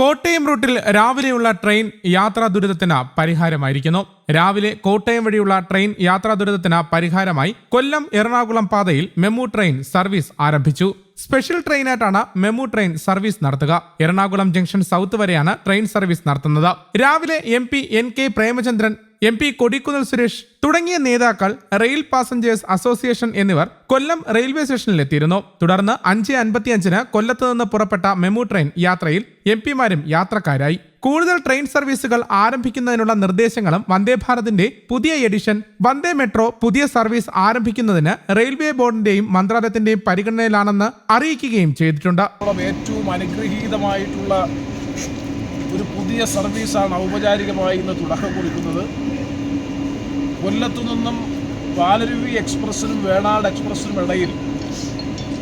കോട്ടയം റൂട്ടിൽ രാവിലെയുള്ള ട്രെയിൻ യാത്രാ ദുരിതത്തിന് പരിഹാരമായിരിക്കുന്നു. രാവിലെ കോട്ടയം വഴിയുള്ള ട്രെയിൻ യാത്രാ ദുരിതത്തിന് പരിഹാരമായി കൊല്ലം എറണാകുളം പാതയിൽ മെമു ട്രെയിൻ സർവീസ് ആരംഭിച്ചു. സ്പെഷ്യൽ ട്രെയിനായിട്ടാണ് മെമു ട്രെയിൻ സർവീസ് നടത്തുക. എറണാകുളം ജംഗ്ഷൻ സൗത്ത് വരെയാണ് ട്രെയിൻ സർവീസ് നടത്തുന്നത്. രാവിലെ M P N K Premachandran M P Kodikunnil Suresh തുടങ്ങിയ നേതാക്കൾ റെയിൽ പാസഞ്ചേഴ്സ് അസോസിയേഷൻ എന്നിവർ കൊല്ലം റെയിൽവേ സ്റ്റേഷനിലെത്തിയിരുന്നു. തുടർന്ന് അഞ്ച് അൻപത്തിയഞ്ചിന് കൊല്ലത്ത് നിന്ന് പുറപ്പെട്ട മെമു ട്രെയിൻ യാത്രയിൽ എം പിമാരും യാത്രക്കാരായി. കൂടുതൽ ട്രെയിൻ സർവീസുകൾ ആരംഭിക്കുന്നതിനുള്ള നിർദ്ദേശങ്ങളും വന്ദേ ഭാരതിന്റെ പുതിയ എഡിഷൻ വന്ദേ മെട്രോ പുതിയ സർവീസ് ആരംഭിക്കുന്നതിന് റെയിൽവേ ബോർഡിന്റെയും മന്ത്രാലയത്തിന്റെയും പരിഗണനയിലാണെന്ന് അറിയിക്കുകയും ചെയ്തിട്ടുണ്ട്. ഏറ്റവും അനുഗ്രഹീതമായിട്ടുള്ള ഒരു പുതിയ സർവീസാണ് ഔപചാരികമായി ഇന്ന് തുടക്കം കുറിക്കുന്നത്. കൊല്ലത്തു നിന്നും പാലരുവി എക്സ്പ്രസ്സിനും വേണാട് എക്സ്പ്രസ്സിനും ഇടയിൽ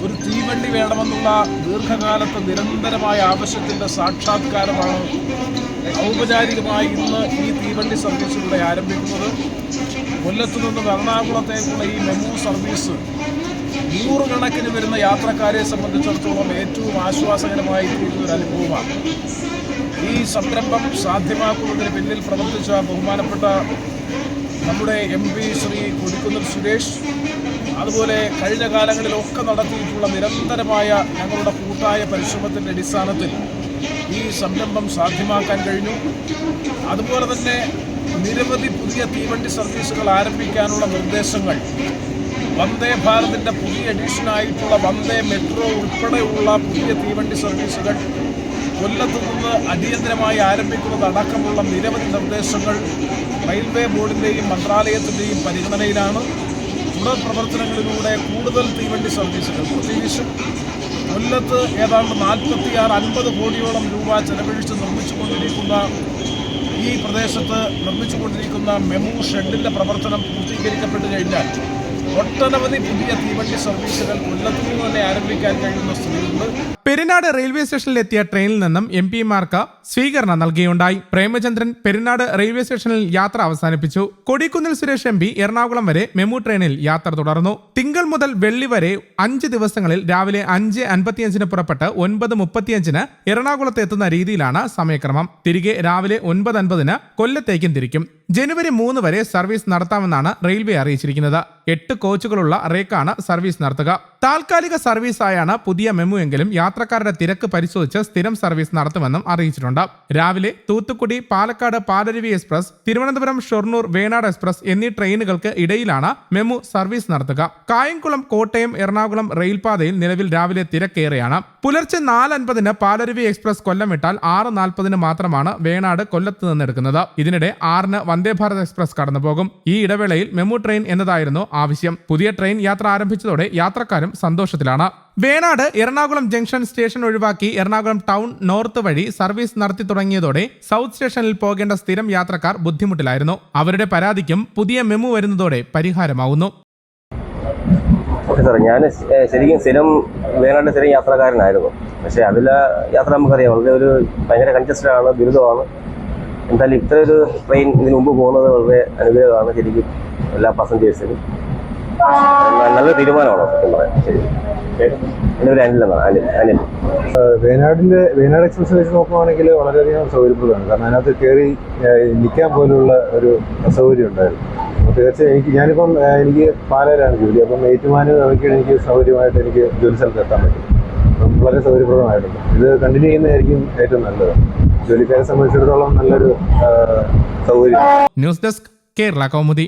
ഒരു തീവണ്ടി വേണമെന്നുള്ള ദീർഘകാലത്തെ നിരന്തരമായ ആവശ്യത്തിന്റെ സാക്ഷാത്കാരമാണ് ഔപചാരികമായി ഇന്ന് ഈ തീവണ്ടി സർവീസിലൂടെ ആരംഭിക്കുന്നത്. കൊല്ലത്തു നിന്നും എറണാകുളത്തേക്കുള്ള ഈ മെമു സർവീസ് നൂറുകണക്കിന് വരുന്ന യാത്രക്കാരെ സംബന്ധിച്ചിടത്തോളം ഏറ്റവും ആശ്വാസകരമായിരിക്കുന്ന ഒരു അനുഭവമാണ് ഈ സംരംഭം സാധ്യമാക്കുന്നതിന് പിന്നിൽ പ്രവർത്തിച്ച ബഹുമാനപ്പെട്ട നമ്മുടെ എം പി ശ്രീ കൊടിക്കുന്നിൽ സുരേഷ് അതുപോലെ കഴിഞ്ഞ കാലങ്ങളിലൊക്കെ നടത്തിയിട്ടുള്ള നിരന്തരമായ ഞങ്ങളുടെ കൂട്ടായ പരിശ്രമത്തിന്റെ അടിസ്ഥാനത്തിൽ ഈ സംരംഭം സാധ്യമാക്കാൻ കഴിഞ്ഞു. അതുപോലെ തന്നെ നിരവധി പുതിയ തീവണ്ടി സർവീസുകൾ ആരംഭിക്കാനുള്ള നിർദ്ദേശങ്ങൾ വന്ദേ ഭാരതിന്റെ പുതിയ എഡിഷനായിട്ടുള്ള വന്ദേ മെട്രോ ഉൾപ്പെടെയുള്ള പുതിയ തീവണ്ടി സർവീസുകൾ കൊല്ലത്ത് നിന്ന് അടിയന്തരമായി ആരംഭിക്കുന്നതടക്കമുള്ള നിരവധി നിർദ്ദേശങ്ങൾ റെയിൽവേ ബോർഡിന്റെയും മന്ത്രാലയത്തിന്റെയും പരിഗണനയിലാണ്. തുടർ പ്രവർത്തനങ്ങളിലൂടെ കൂടുതൽ തീവണ്ടി സർവീസുകൾ പ്രത്യേകിച്ചും കൊല്ലത്ത് ഏതാണ്ട് നാൽപ്പത്തിയാറ് അൻപത് കോടിയോളം രൂപ ചെലവഴിച്ച് നിർമ്മിച്ചുകൊണ്ടിരിക്കുന്ന ഈ പ്രദേശത്ത് നിർമ്മിച്ചുകൊണ്ടിരിക്കുന്ന മെമു ഷെഡിന്റെ പ്രവർത്തനം പൂർത്തീകരിക്കപ്പെട്ടു കഴിഞ്ഞാൽ ഒട്ടനവധി പുതിയ തീവണ്ടി സർവീസുകൾ കൊല്ലത്തു നിന്ന് തന്നെ ആരംഭിക്കാൻ കഴിയുന്ന സ്ഥിതിയുണ്ട്. പെരിനാട് റെയിൽവേ സ്റ്റേഷനിൽ എത്തിയ ട്രെയിനിൽ നിന്നും എം പിമാർക്ക് സ്വീകരണം നൽകിയുണ്ടായി പ്രേമചന്ദ്രൻ പെരിനാട് റെയിൽവേ സ്റ്റേഷനിൽ യാത്ര അവസാനിപ്പിച്ചു. കൊടിക്കുന്നിൽ സുരേഷ് എം പി എറണാകുളം വരെ മെമു ട്രെയിനിൽ യാത്ര തുടർന്നു. തിങ്കൾ മുതൽ വെള്ളി വരെ അഞ്ച് ദിവസങ്ങളിൽ രാവിലെ അഞ്ച് അൻപത്തിയഞ്ചിന് പുറപ്പെട്ട് ഒൻപത് മുപ്പത്തിയഞ്ചിന് എറണാകുളത്ത് എത്തുന്ന രീതിയിലാണ് സമയക്രമം. തിരികെ രാവിലെ ഒൻപത് അൻപതിന് കൊല്ലത്തേക്കും തിരിക്കും. ജനുവരി മൂന്ന് വരെ സർവീസ് നടത്താമെന്നാണ് റെയിൽവേ അറിയിച്ചിരിക്കുന്നത്. എട്ട് കോച്ചുകളുള്ള റേക്കാണ് സർവീസ് നടത്തുക. താൽക്കാലിക സർവീസായാണ് പുതിയ മെമു എങ്കിലും യാത്രക്കാരുടെ തിരക്ക് പരിശോധിച്ച് സ്ഥിരം സർവീസ് നടത്തുമെന്നും അറിയിച്ചിട്ടുണ്ട്. രാവിലെ തൂത്തുക്കുടി പാലക്കാട് പാലരുവി എക്സ്പ്രസ് തിരുവനന്തപുരം ഷൊർണൂർ വേണാട് എക്സ്പ്രസ് എന്നീ ട്രെയിനുകൾക്ക് ഇടയിലാണ് മെമു സർവീസ് നടത്തുക. കായംകുളം കോട്ടയം എറണാകുളം റെയിൽപാതയിൽ നിലവിൽ രാവിലെ തിരക്കേറെയാണ്. പുലർച്ചെ നാല് അൻപതിന് പാലരുവി എക്സ്പ്രസ് കൊല്ലം വിട്ടാൽ ആറ് നാൽപ്പതിന് മാത്രമാണ് വേണാട് കൊല്ലത്ത് നിന്ന് എടുക്കുന്നത് ഇതിനിടെ ആറിന് വന്ദേ ഭാരത് എക്സ്പ്രസ് കടന്നുപോകും. ഈ ഇടവേളയിൽ മെമു ട്രെയിൻ എന്നതായിരുന്നു ആവശ്യം. പുതിയ ട്രെയിൻ യാത്ര ആരംഭിച്ചതോടെ യാത്രക്കാരും സന്തോഷത്തിലാണ്. വേണാട് എറണാകുളം ജംഗ്ഷൻ സ്റ്റേഷൻ ഒഴിവാക്കി എറണാകുളം ടൗൺ നോർത്ത് വഴി സർവീസ് നടത്തി തുടങ്ങിയതോടെ സൗത്ത് സ്റ്റേഷനിൽ പോകേണ്ട സ്ഥിരം യാത്രക്കാർ ബുദ്ധിമുട്ടിലായിരുന്നു. അവരുടെ പരാതിക്കും പുതിയ മെമു വരുന്നതോടെ പരിഹാരമാവുന്നു. സാർ ഞാൻ ശരിക്കും സ്ഥിരം വേണാട് സ്ഥിരം യാത്രക്കാരനായിരുന്നു. പക്ഷേ അതിലെ യാത്ര നമുക്കറിയാം വളരെ ഒരു ഭയങ്കര കൺജസ്റ്റഡ് ആണ് ദുരിതമാണ്. എന്തായാലും ഇത്ര ഒരു ട്രെയിൻ ഇതിനു മുമ്പ് പോകുന്നത് വളരെ അനുഗ്രഹമാണ് ശരിക്കും എല്ലാ പാസഞ്ചേഴ്സിനും നല്ല തീരുമാനമാണോ സത്യം പറയാൻ ശരി. എന്റെ അനിൽ അനിൽ വേനാട് എക്സ്പ്രസ് വെച്ച് നോക്കുവാണെങ്കിൽ വളരെയധികം സൗകര്യപ്രദമാണ്. കാരണം അതിനകത്ത് കയറി നിൽക്കാൻ പോലുള്ള ഒരു അസൗകര്യം ഉണ്ടായിരുന്നു. തീർച്ചയായും എനിക്ക് ഞാനിപ്പം എനിക്ക് പാലയിലാണ് ജോലി. അപ്പം ഏറ്റുമാനും നോക്കിയാണ് എനിക്ക് സൗകര്യമായിട്ട് എനിക്ക് ജോലി സ്ഥലത്ത് എത്താൻ പറ്റും. അപ്പം വളരെ സൗകര്യപ്രദമായിട്ടുണ്ട് ഇത് കണ്ടിന്യൂ ചെയ്യുന്നതായിരിക്കും ഏറ്റവും നല്ലത്. ജോലിക്കാരെ സംബന്ധിച്ചിടത്തോളം നല്ലൊരു സൗകര്യം. News desk Kerala Kaumudi.